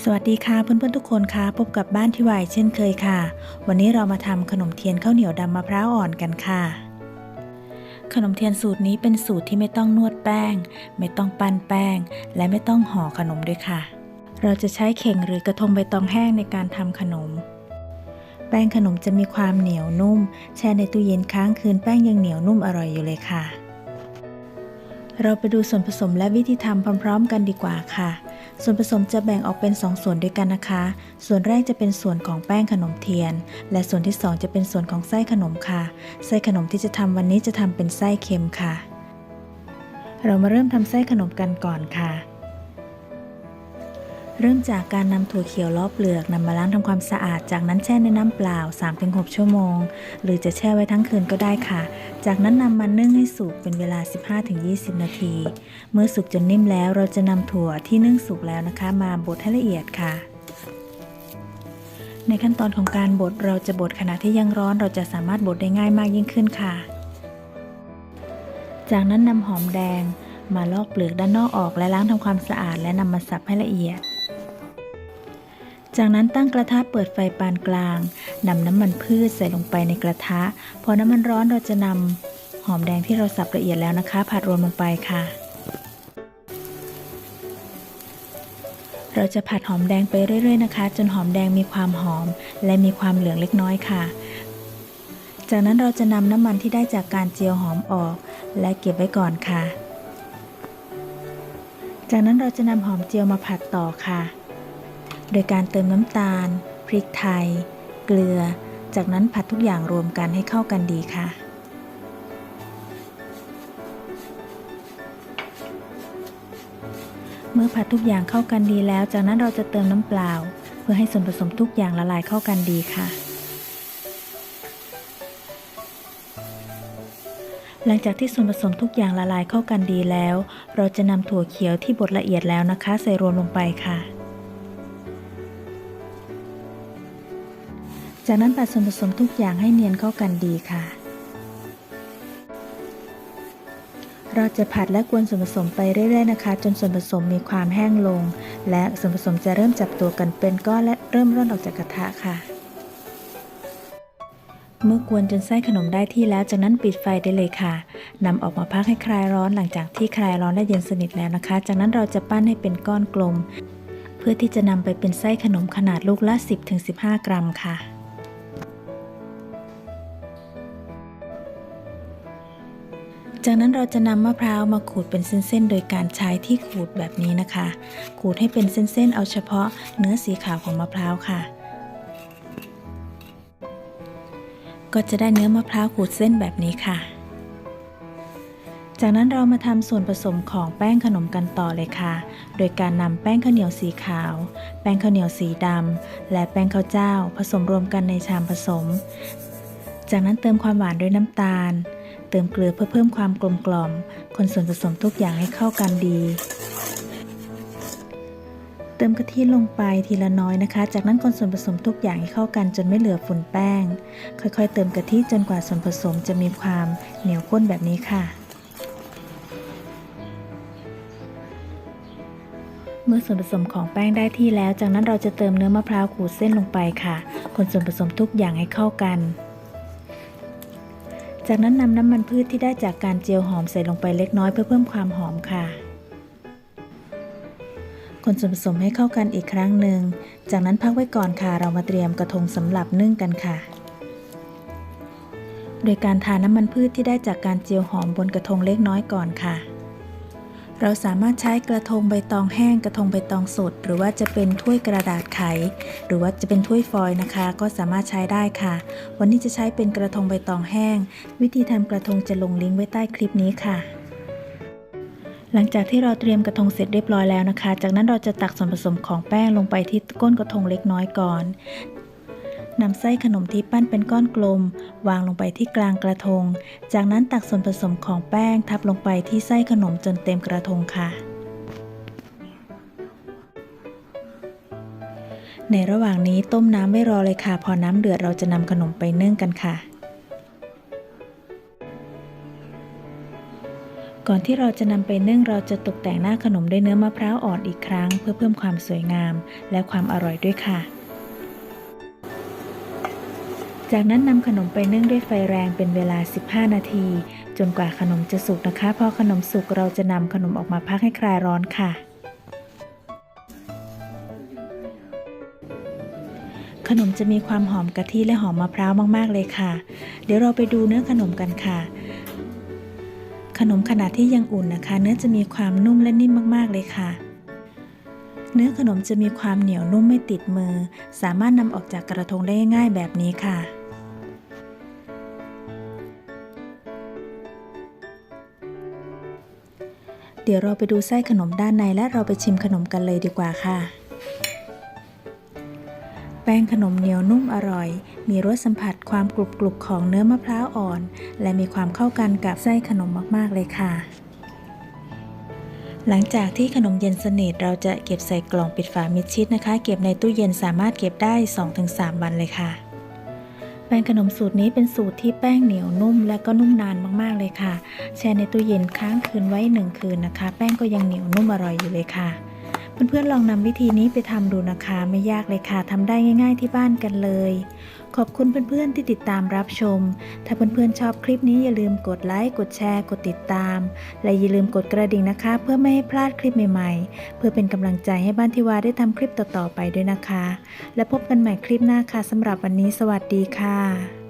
สวัสดีค่ะเพื่อนๆทุกคนค่ะพบกับบ้านที่วายเช่นเคยค่ะ วันนี้เรามาทำขนมเทียนข้าวเหนียวดำมะพร้าวอ่อนกันค่ะ ขนมเทียนสูตรนี้เป็นสูตรที่ไม่ต้องนวดแป้ง ไม่ต้องปั้นแป้ง และไม่ต้องห่อขนมด้วยค่ะ เราจะใช้เข่งหรือกระทงใบตองแห้งในการทำขนม แป้งขนมจะมีความเหนียวนุ่ม แช่ในตู้เย็นค้างคืนแป้งยังเหนียวนุ่มอร่อยอยู่เลยค่ะ เราไปดูส่วนผสมและวิธีทำพร้อม ๆ กันดีกว่าค่ะ ส่วนผสมจะแบ่งออกเป็น2ส่วนด้วยกันนะคะ ส่วนแรกจะเป็นส่วนของแป้งขนมเทียน และส่วนที่ 2 จะเป็นส่วนของไส้ขนมค่ะ ไส้ขนมที่จะทำวันนี้จะทำเป็นไส้เค็มค่ะ เรามาเริ่มทำไส้ขนมกันก่อนค่ะ เริ่มจากการนำถั่วเขียวลอกเปลือกนำมาล้างทำความสะอาด จากนั้นแช่ในน้ำเปล่า 3-6 ชั่วโมง หรือจะแช่ไว้ทั้งคืนก็ได้ค่ะ จากนั้นนำมานึ่งให้สุกเป็นเวลา 15-20 นาที เมื่อสุกจนนิ่มแล้วเราจะนำถั่วที่นึ่งสุกแล้วนะคะ มาบดให้ละเอียดค่ะ ในขั้นตอนของการบดเราจะบดขณะที่ยังร้อน เราจะสามารถบดได้ง่ายมากยิ่งขึ้นค่ะ จากนั้นนำหอมแดง มาลอกเปลือกด้านนอกออกและล้างทำความสะอาด และนำมาสับให้ละเอียด จากนั้นตั้งกระทะเปิดไฟปานกลางนำน้ำมันพืชใส่ลงไปในกระทะ พอน้ำมันร้อนเราจะนำหอมแดงที่เราสับละเอียดแล้วนะคะ ผัดรวมลงไปค่ะ เราจะผัดหอมแดงไปเรื่อยๆนะคะ จนหอมแดงมีความหอม และมีความเหลืองเล็กน้อยค่ะ จากนั้นเราจะนำน้ำมันที่ได้จากการเจียวหอมออก และเก็บไว้ก่อนค่ะ จากนั้นเราจะนำหอมเจียวมาผัดต่อค่ะ โดยการเติมน้ำตาล พริกไทย เกลือ จากนั้นผัดทุกอย่างรวมกันให้เข้ากันดีค่ะ เมื่อผัดทุกอย่างเข้ากันดีแล้ว จากนั้นเราจะเติมน้ำเปล่า เพื่อให้ส่วนผสมทุกอย่างละลายเข้ากันดีค่ะหลังจากที่ส่วนผสมทุกอย่างละลายเข้ากันดีแล้ว เราจะนำถั่วเขียวที่บดละเอียดแล้วนะคะ ใส่รวมลงไปค่ะ จากนั้นผัดส่วนผสมทุกอย่างให้เนียนเข้ากันดีค่ะ เราจะผัดและกวนส่วนผสมไปเรื่อยๆนะคะ จนส่วนผสมมีความแห้งลง และส่วนผสมจะเริ่มจับตัวกันเป็นก้อนและเริ่มร่อนออกจากกระทะค่ะ เมื่อกวนจนไส้ขนมได้ที่แล้วจากนั้นปิดไฟได้เลยค่ะนำออกมาพักให้คลายร้อนหลังจากที่คลายร้อนได้เย็นสนิทแล้วนะคะ จากนั้นเราจะปั้นให้เป็นก้อนกลม เพื่อที่จะนำไปเป็นไส้ขนมขนาดลูกละ 10-15 กรัมค่ะ จากนั้นเราจะนำมะพร้าวมาขูดเป็นเส้นๆ โดยการใช้ที่ขูดแบบนี้นะคะ ขูดให้เป็นเส้นๆ เอาเฉพาะเนื้อสีขาวของมะพร้าวค่ะ ก็จะได้เนื้อมะพร้าวขูดเส้นแบบนี้ค่ะ จากนั้นเรามาทำส่วนผสมของแป้งขนมกันต่อเลยค่ะ โดยการนำแป้งข้าวเหนียวสีขาว แป้งข้าวเหนียวสีดำ และแป้งข้าวเจ้า ผสมรวมกันในชามผสม จากนั้นเติมความหวานด้วยน้ำตาล เติมเกลือเพื่อเพิ่มความกลมกล่อม คนส่วนผสมทุกอย่างให้เข้ากันดี เติมกะทิลงไปทีละน้อยนะคะ จากนั้นคนส่วนผสมทุกอย่างให้เข้ากันจนไม่เหลือฝุ่นแป้ง ค่อยๆ เติมกะทิจนกว่าส่วนผสมจะมีความเหนียวข้นแบบนี้ค่ะเมื่อส่วนผสมของแป้งได้ที่แล้ว จากนั้นเราจะเติมเนื้อมะพร้าวขูดเส้นลงไปค่ะ คนส่วนผสมทุกอย่างให้เข้ากัน จากนั้นนำน้ำมันพืชที่ได้จากการเจียวหอมใส่ลงไปเล็กน้อยเพื่อเพิ่มความหอมค่ะ คนส่วนผสมให้เข้ากันอีกครั้งหนึ่ง จากนั้นพักไว้ก่อนค่ะ เรามาเตรียมกระทงสำหรับนึ่งกันค่ะ โดยการทาน้ำมันพืชที่ได้จากการเจียวหอมบนกระทงเล็กน้อยก่อนค่ะ เราสามารถใช้กระทงใบตองแห้งกระทงใบตองสด หรือว่าจะเป็นถ้วยกระดาษไข หรือว่าจะเป็นถ้วยฟอยล์นะคะ ก็สามารถใช้ได้ค่ะ วันนี้จะใช้เป็นกระทงใบตองแห้ง วิธีทำกระทงจะลงลิงก์ไว้ใต้คลิปนี้ค่ะ หลังจากที่เราเตรียมกระทงเสร็จเรียบร้อยแล้วนะคะ จากนั้นเราจะตักส่วนผสมของแป้งลงไปที่ก้นกระทงเล็กน้อยก่อน นำไส้ขนมที่ปั้นเป็นก้อนกลม วางลงไปที่กลางกระทง จากนั้นตักส่วนผสมของแป้งทับลงไปที่ไส้ขนมจนเต็มกระทงค่ะ ในระหว่างนี้ต้มน้ำไม่รอเลยค่ะ พอน้ำเดือดเราจะนำขนมไปนึ่งกันค่ะก่อนที่เราจะนำไปนึ่งเราจะตกแต่งหน้าขนมด้วยเนื้อมะพร้าวอ่อนอีกครั้ง เพื่อเพิ่มความสวยงามและความอร่อยด้วยค่ะ จากนั้นนำขนมไปนึ่งด้วยไฟแรงเป็นเวลา 15 นาที จนกว่าขนมจะสุกนะคะ พอขนมสุกเราจะนำขนมออกมาพักให้คลายร้อนค่ะ ขนมจะมีความหอมกะทิและหอมมะพร้าวมากๆเลยค่ะ เดี๋ยวเราไปดูเนื้อขนมกันค่ะ ขนมขนาดที่ยังอุ่นนะคะ เนื้อจะมีความนุ่มและนิ่มมากๆเลยค่ะเนื้อขนมจะมีความเหนียวนุ่มไม่ติดมือ สามารถนำออกจากกระทงได้ง่ายๆแบบนี้ค่ะ เดี๋ยวเราไปดูไส้ขนมด้านในและเราไปชิมขนมกันเลยดีกว่าค่ะ แป้งขนมเหนียวนุ่มอร่อย มีรสสัมผัสความกรุบกรุบของเนื้อมะพร้าวอ่อน และมีความเข้ากันกับไส้ขนมมากๆเลยค่ะ หลังจากที่ขนมเย็นสนิทเราจะเก็บใส่กล่องปิดฝามิดชิดนะคะ เก็บในตู้เย็นสามารถเก็บได้ 2-3 วันเลยค่ะ ป้งขนมสูตรนี้เป็นสูตรที่แป้งเหนียวนุ่ม และก็นุ่มนานมากๆเลยค่ะ แช่ในตู้เย็นค้างคืนไว้ 1 คืนนะคะ แป้งก็ยังเหนียวนุ่มอร่อยอยู่เลยค่ะ เพื่อนๆลองนำวิธีนี้ไปทำดูนะคะ ไม่ยากเลยค่ะทำได้ง่าย ๆที่บ้านกันเลย ขอบคุณเพื่อนๆที่ติดตามรับชม ถ้าเพื่อนๆชอบคลิปนี้อย่าลืมกดไลค์กดแชร์ กดติดตาม และอย่าลืมกดกระดิ่งนะคะ เพื่อไม่ให้พลาดคลิปใหม่ๆ เพื่อเป็นกำลังใจให้บ้านทิวาได้ทำคลิปต่อๆไปด้วยนะคะ และพบกันใหม่คลิปหน้าค่ะสำหรับวันนี้ สวัสดีค่ะ